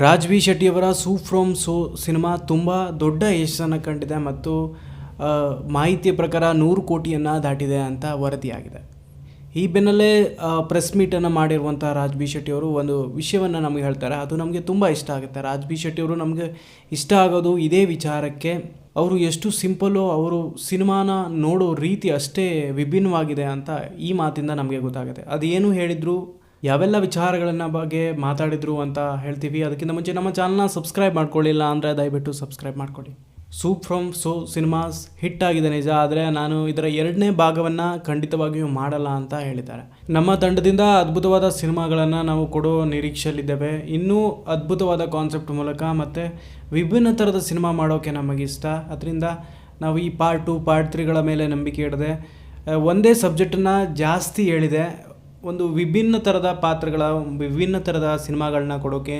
Raj B ಶೆಟ್ಟಿಯವರ Su from So cinema ತುಂಬ ದೊಡ್ಡ ಯಶಸ್ಸನ್ನು ಕಂಡಿದೆ ಮತ್ತು ಮಾಹಿತಿಯ ಪ್ರಕಾರ ನೂರು ಕೋಟಿಯನ್ನು ದಾಟಿದೆ ಅಂತ ವರದಿಯಾಗಿದೆ. ಈ ಬೆನ್ನಲ್ಲೇ ಪ್ರೆಸ್ ಮೀಟನ್ನು ಮಾಡಿರುವಂಥ ರಾಜ್ ಬಿ ಶೆಟ್ಟಿಯವರು ಒಂದು ವಿಷಯವನ್ನು ನಮಗೆ ಹೇಳ್ತಾರೆ. ಅದು ನಮಗೆ ತುಂಬ ಇಷ್ಟ ಆಗುತ್ತೆ. ರಾಜ್ ಬಿ ಶೆಟ್ಟಿಯವರು ನಮಗೆ ಇಷ್ಟ ಆಗೋದು ಇದೇ ವಿಚಾರಕ್ಕೆ, ಅವರು ಎಷ್ಟು ಸಿಂಪಲ್ಲು ಅವರು ಸಿನಿಮಾನ ನೋಡೋ ರೀತಿ ಅಷ್ಟೇ ವಿಭಿನ್ನವಾಗಿದೆ ಅಂತ ಈ ಮಾತಿಂದ ನಮಗೆ ಗೊತ್ತಾಗುತ್ತೆ. ಅದೇನು ಹೇಳಿದ್ರು? ಯಾವೆಲ್ಲ ವಿಚಾರಗಳನ್ನ ಬಗ್ಗೆ ಮಾತಾಡಿದ್ರು ಅಂತ ಹೇಳ್ತೀವಿ. ಅದಕ್ಕಿಂತ ಮುಂಚೆ ನಮ್ಮ ಚಾನಲ್ನ ಸಬ್ಸ್ಕ್ರೈಬ್ ಮಾಡ್ಕೊಳ್ಳಿಲ್ಲ ಅಂದರೆ ದಯವಿಟ್ಟು ಸಬ್ಸ್ಕ್ರೈಬ್ ಮಾಡ್ಕೊಳ್ಳಿ. Su from So cinemas hit ಆಗಿದೆ ನಿಜ, ಆದರೆ ನಾನು ಇದರ ಎರಡನೇ ಭಾಗವನ್ನು ಖಂಡಿತವಾಗಿಯೂ ಮಾಡಲ್ಲ ಅಂತ ಹೇಳಿದ್ದಾರೆ. ನಮ್ಮ ತಂಡದಿಂದ ಅದ್ಭುತವಾದ ಸಿನಿಮಾಗಳನ್ನು ನಾವು ಕೊಡೋ ನಿರೀಕ್ಷೆಯಲ್ಲಿದ್ದೇವೆ. ಇನ್ನೂ ಅದ್ಭುತವಾದ ಕಾನ್ಸೆಪ್ಟ್ ಮೂಲಕ ಮತ್ತು ವಿಭಿನ್ನ ಥರದ ಸಿನಿಮಾ ಮಾಡೋಕ್ಕೆ ನಮಗಿಷ್ಟ ಅದರಿಂದ ನಾವು ಈ ಪಾರ್ಟ್ ಟು ಪಾರ್ಟ್ ತ್ರೀಗಳ ಮೇಲೆ ನಂಬಿಕೆ ಇಡದೆ ಒಂದೇ ಸಬ್ಜೆಕ್ಟನ್ನು ಜಾಸ್ತಿ ಹೇಳಿದೆ. ಒಂದು ವಿಭಿನ್ನ ಥರದ ಪಾತ್ರಗಳ, ವಿಭಿನ್ನ ಥರದ ಸಿನಿಮಾಗಳನ್ನ ಕೊಡೋಕೆ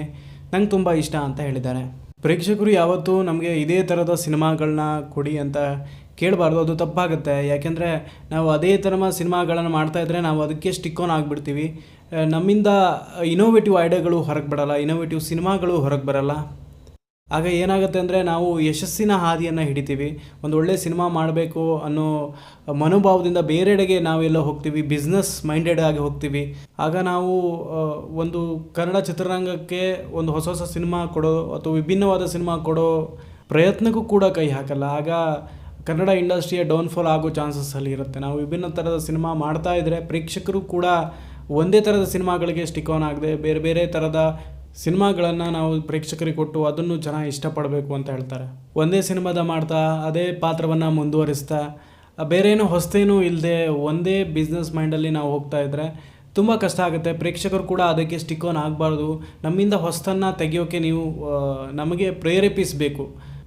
ನಂಗೆ ತುಂಬ ಇಷ್ಟ ಅಂತ ಹೇಳಿದ್ದಾರೆ. ಪ್ರೇಕ್ಷಕರು ಯಾವತ್ತೂ ನಮಗೆ ಇದೇ ಥರದ ಸಿನಿಮಾಗಳನ್ನ ಕೊಡಿ ಅಂತ ಕೇಳಬಾರ್ದು, ಅದು ತಪ್ಪಾಗುತ್ತೆ. ಯಾಕೆಂದರೆ ನಾವು ಅದೇ ಥರ ಸಿನಿಮಾಗಳನ್ನು ಮಾಡ್ತಾಯಿದ್ರೆ ನಾವು ಅದಕ್ಕೆ ಸ್ಟಿಕ್ ಆನ್ ಆಗಿಬಿಡ್ತೀವಿ. ನಮ್ಮಿಂದ ಇನೋವೇಟಿವ್ ಐಡಿಯಾಗಳು ಹೊರಗೆ ಬರಲ್ಲ ಇನೋವೇಟಿವ್ ಸಿನಿಮಾಗಳು ಹೊರಗೆ ಬರಲ್ಲ. ಆಗ ಏನಾಗುತ್ತೆ ಅಂದರೆ ನಾವು ಯಶಸ್ಸಿನ ಹಾದಿಯನ್ನು ಹಿಡಿತೀವಿ. ಒಂದು ಒಳ್ಳೆಯ ಸಿನಿಮಾ ಮಾಡಬೇಕು ಅನ್ನೋ ಮನೋಭಾವದಿಂದ ಬೇರೆಡೆಗೆ ನಾವೆಲ್ಲ ಹೋಗ್ತೀವಿ. ಬಿಸ್ನೆಸ್ ಮೈಂಡೆಡ್ ಆಗಿ ಹೋಗ್ತೀವಿ. ಆಗ ನಾವು ಒಂದು ಕನ್ನಡ ಚಿತ್ರರಂಗಕ್ಕೆ ಒಂದು ಹೊಸ ಹೊಸ ಸಿನಿಮಾ ಕೊಡೋ ಅಥವಾ ವಿಭಿನ್ನವಾದ ಸಿನಿಮಾ ಕೊಡೋ ಪ್ರಯತ್ನಕ್ಕೂ ಕೂಡ ಕೈ ಹಾಕಲ್ಲ. ಆಗ ಕನ್ನಡ ಇಂಡಸ್ಟ್ರಿಯ ಡೌನ್ಫಾಲ್ ಆಗೋ ಚಾನ್ಸಸ್ ಅಲ್ಲಿ ಇರುತ್ತೆ. ನಾವು ವಿಭಿನ್ನ ಥರದ ಸಿನಿಮಾ ಮಾಡ್ತಾ ಇದ್ದರೆ ಪ್ರೇಕ್ಷಕರು ಕೂಡ ಒಂದೇ ಥರದ ಸಿನಿಮಾಗಳಿಗೆ ಸ್ಟಿಕ್ ಆನ್ ಆಗದೆ ಬೇರೆ ಬೇರೆ ಥರದ ಸಿನಿಮಾಗಳನ್ನು ನಾವು ಪ್ರೇಕ್ಷಕರಿಗೆ ಕೊಟ್ಟು ಅದನ್ನು ಜನ ಇಷ್ಟಪಡಬೇಕು ಅಂತ ಹೇಳ್ತಾರೆ. ಒಂದೇ ಸಿನಿಮಾದ ಮಾಡ್ತಾ, ಅದೇ ಪಾತ್ರವನ್ನು ಮುಂದುವರಿಸ್ತಾ, ಬೇರೇನೂ ಹೊಸತೇನೂ ಇಲ್ಲದೆ ಒಂದೇ ಬಿಸ್ನೆಸ್ ಮೈಂಡಲ್ಲಿ ನಾವು ಹೋಗ್ತಾ ಇದ್ದರೆ ತುಂಬ ಕಷ್ಟ ಆಗುತ್ತೆ. ಪ್ರೇಕ್ಷಕರು ಕೂಡ ಅದಕ್ಕೆ ಸ್ಟಿಕ್ ಆನ್ ಆಗಬಾರ್ದು. ನಮ್ಮಿಂದ ಹೊಸತನ್ನು ತೆಗೆಯೋಕ್ಕೆ ನೀವು ನಮಗೆ ಪ್ರೇರೇಪಿಸಬೇಕು.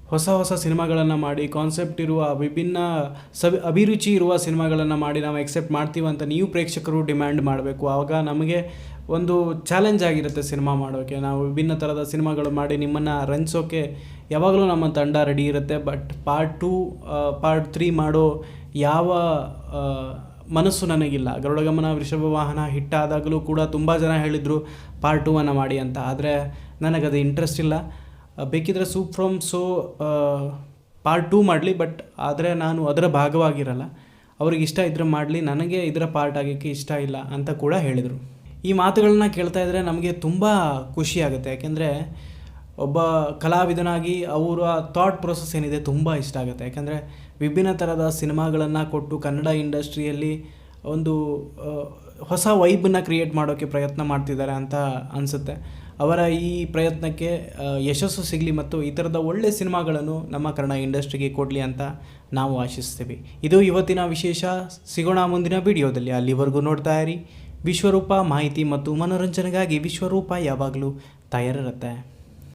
ಹೊಸ ಹೊಸ ಸಿನಿಮಾಗಳನ್ನು ಮಾಡಿ ಕಾನ್ಸೆಪ್ಟ್ ಇರುವ, ವಿಭಿನ್ನ ಸವಿ, ಅಭಿರುಚಿ ಇರುವ ಸಿನಿಮಾಗಳನ್ನು ಮಾಡಿ ನಾವು ಎಕ್ಸೆಪ್ಟ್ ಮಾಡ್ತೀವಿ ಅಂತ ನೀವು ಪ್ರೇಕ್ಷಕರು ಡಿಮ್ಯಾಂಡ್ ಮಾಡಬೇಕು. ಆವಾಗ ನಮಗೆ ಒಂದು ಚಾಲೆಂಜ್ ಆಗಿರುತ್ತೆ ಸಿನಿಮಾ ಮಾಡೋಕ್ಕೆ ನಾವು ವಿಭಿನ್ನ ಥರದ ಸಿನಿಮಾಗಳು ಮಾಡಿ ನಿಮ್ಮನ್ನು ರಂಜಿಸೋಕೆ ಯಾವಾಗಲೂ ನಮ್ಮ ತಂಡ ರೆಡಿ ಇರುತ್ತೆ. But part two part three ಮಾಡೋ ಯಾವ ಮನಸ್ಸು ನನಗಿಲ್ಲ. ಗರುಡಗಮನ, ವೃಷಭ ವಾಹನ ಹಿಟ್ಟಾದಾಗಲೂ ಕೂಡ ತುಂಬ ಜನ ಹೇಳಿದರು ಪಾರ್ಟ್ ಟೂವನ್ನು ಮಾಡಿ ಅಂತ. ಆದರೆ ನನಗದು ಇಂಟ್ರೆಸ್ಟ್ ಇಲ್ಲ. ಬೇಕಿದ್ರೆ Su from So part two ಮಾಡಲಿ ಬಟ್ ಆದರೆ ನಾನು ಅದರ ಭಾಗವಾಗಿರಲ್ಲ. ಅವ್ರಿಗೆ ಇಷ್ಟ ಇದ್ರೆ ಮಾಡಲಿ, ನನಗೆ ಇದರ ಪಾರ್ಟ್ ಆಗೋಕ್ಕೆ ಇಷ್ಟ ಇಲ್ಲ ಅಂತ ಕೂಡ ಹೇಳಿದರು. ಈ ಮಾತುಗಳನ್ನ ಕೇಳ್ತಾ ಇದ್ದರೆ ನಮಗೆ ತುಂಬ ಖುಷಿ ಆಗುತ್ತೆ. ಯಾಕೆಂದರೆ ಒಬ್ಬ ಕಲಾವಿದನಾಗಿ ಅವರ ಥಾಟ್ ಪ್ರೊಸೆಸ್ ಏನಿದೆ ತುಂಬ ಇಷ್ಟ ಆಗುತ್ತೆ. ಯಾಕೆಂದರೆ ವಿಭಿನ್ನ ಥರದ ಸಿನಿಮಾಗಳನ್ನು ಕೊಟ್ಟು ಕನ್ನಡ ಇಂಡಸ್ಟ್ರಿಯಲ್ಲಿ ಒಂದು ಹೊಸ ವೈಬನ್ನು ಕ್ರಿಯೇಟ್ ಮಾಡೋಕ್ಕೆ ಪ್ರಯತ್ನ ಮಾಡ್ತಿದ್ದಾರೆ ಅಂತ ಅನಿಸುತ್ತೆ. ಅವರ ಈ ಪ್ರಯತ್ನಕ್ಕೆ ಯಶಸ್ಸು ಸಿಗಲಿ ಮತ್ತು ಈ ಥರದ ಒಳ್ಳೆಯ ಸಿನಿಮಾಗಳನ್ನು ನಮ್ಮ ಕನ್ನಡ ಇಂಡಸ್ಟ್ರಿಗೆ ಕೊಡಲಿ ಅಂತ ನಾವು ಆಶಿಸ್ತೀವಿ. ಇದು ಇವತ್ತಿನ ವಿಶೇಷ. ಸಿಗೋಣ ಮುಂದಿನ ವಿಡಿಯೋದಲ್ಲಿ. ಅಲ್ಲಿವರೆಗೂ ನೋಡ್ತಾ ಇರಿ. ವಿಶ್ವರೂಪ ಮಾಹಿತಿ ಮತ್ತು ಮನೋರಂಜನೆಗಾಗಿ ವಿಶ್ವರೂಪ ಯಾವಾಗಲೂ ತಯಾರಿರುತ್ತೆ.